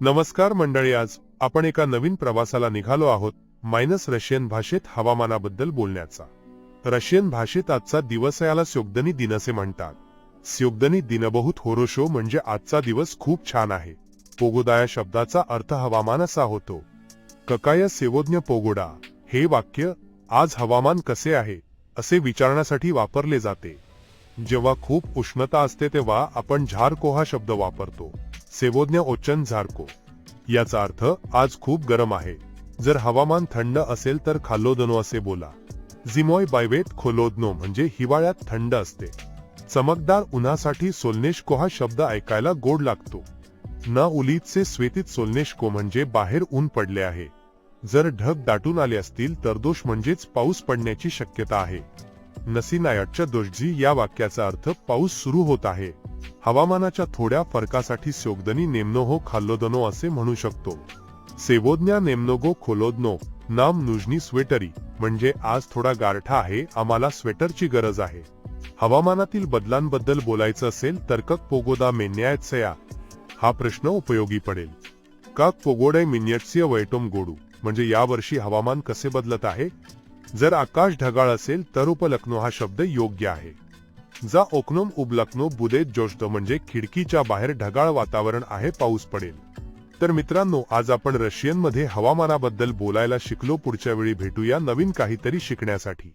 नमस्कार मंडळी आज आपण एका नवीन प्रवासाला निघालो आहोत मायनस रशियन भाषेत हवामानाबद्दल बोलण्याचा. रशियन भाषेत आजचा दिवस याला स्योगदनी दिन असे म्हणतात. स्योगदनी दिनबहुत होरोशो म्हणजे आजचा दिवस खूप छान आहे. पोगोदा या शब्दाचा अर्थ हवामान असा होतो. ककाय सेवोज्ञ पोगोडा हे वाक्य आज हवामान कसे आहे? असे विचारण्यासाठी वापरले जाते. जेव्हा खूप उष्णता असते तेव्हा आपण झारकोहा शब्द वापरतो. सेवोज्ञ ओचन झारको. याचा अर्थ आज खूप गरम आहे. जर हवामान थंड असेल तर खाल्लोदनो असे बोला. झिमॉय बायवेत खोलोदनो म्हणजे हिवाळ्यात थंड असते. चमकदार उन्हासाठी सोलनेशको हा शब्द ऐकायला गोड लागतो. न उलीतचे स्वेतीत सोलनेशको म्हणजे बाहेर ऊन पडले आहे. जर ढग दाटून आले असतील तर दोष म्हणजेच पाऊस पडण्याची शक्यता आहे. नसीनायटच्या दोषजी या वाक्याचा अर्थ पाऊस सुरू होत आहे. हवामानाच्या थोड्या फरकासाठी स्योगदनी नेमनोहो खाल्लोदनो असे म्हणू शकतो. सेवोज्ञा नेमनोगो खोलोदनो नाम नुजनी स्वेटरी म्हणजे आज थोडा गारठा आहे आम्हाला स्वेटरची गरज आहे. हवामानातील बदलांबद्दल बोलायचं असेल तर कक पोगोदा मेन्यायत्सया हा प्रश्न उपयोगी पडेल. कक पोगोडे मिन्यट्सिय वैटोम गोडू म्हणजे यावर्षी हवामान कसे बदलत आहे? जर आकाश ढगाळ असेल तर उपलक्नो हा शब्द योग्य आहे. जा ओकनोम उबलकनो बुदेत जोष्ट म्हणजे खिडकीच्या बाहेर ढगाळ वातावरण आहे पाऊस पडेल. तर मित्रांनो आज आपण रशियनमध्ये हवामानाबद्दल बोलायला शिकलो. पुढच्या वेळी भेटूया नवीन काहीतरी शिकण्यासाठी.